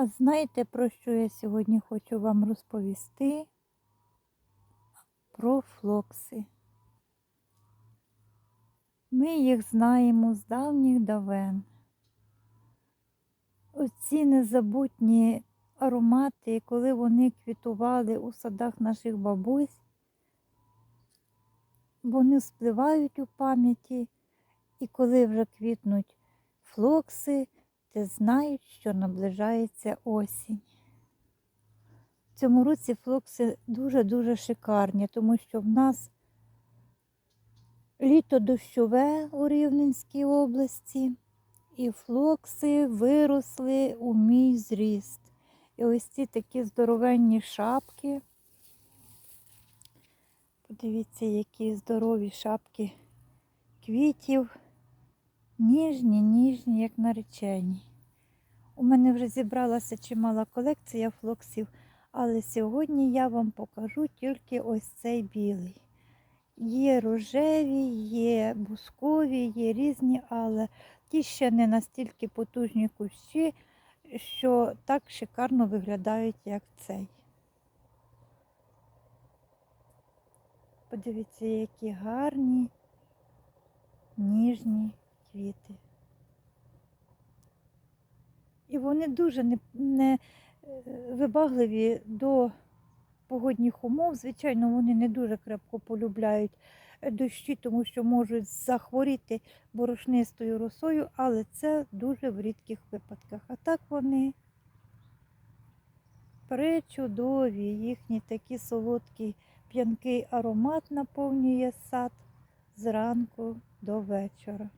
А знаєте, про що я сьогодні хочу вам розповісти? Про флокси. Ми їх знаємо з давніх давен. Оці незабутні аромати, коли вони квітували у садах наших бабусь, вони спливають у пам'яті, і коли вже квітнуть флокси, ти знають, що наближається осінь. В цьому році флокси дуже-дуже шикарні, тому що в нас літо дощове у Рівненській області, і флокси виросли у мій зріст. І ось ці такі здоровенні шапки. Подивіться, які здорові шапки квітів. Ніжні, ніжні, як наречені. У мене вже зібралася чимала колекція флоксів, але сьогодні я вам покажу тільки ось цей білий. Є рожеві, є бускові, є різні, але ті ще не настільки потужні кущі, що так шикарно виглядають, як цей. Подивіться, які гарні, ніжні квіти. Вони дуже не, не е, вибагливі до погодних умов. Звичайно, вони не дуже крепко полюбляють дощі, тому що можуть захворіти борошнистою росою, але це дуже в рідких випадках. А так вони пречудові, їхній такий солодкий п'янкий аромат наповнює сад зранку до вечора.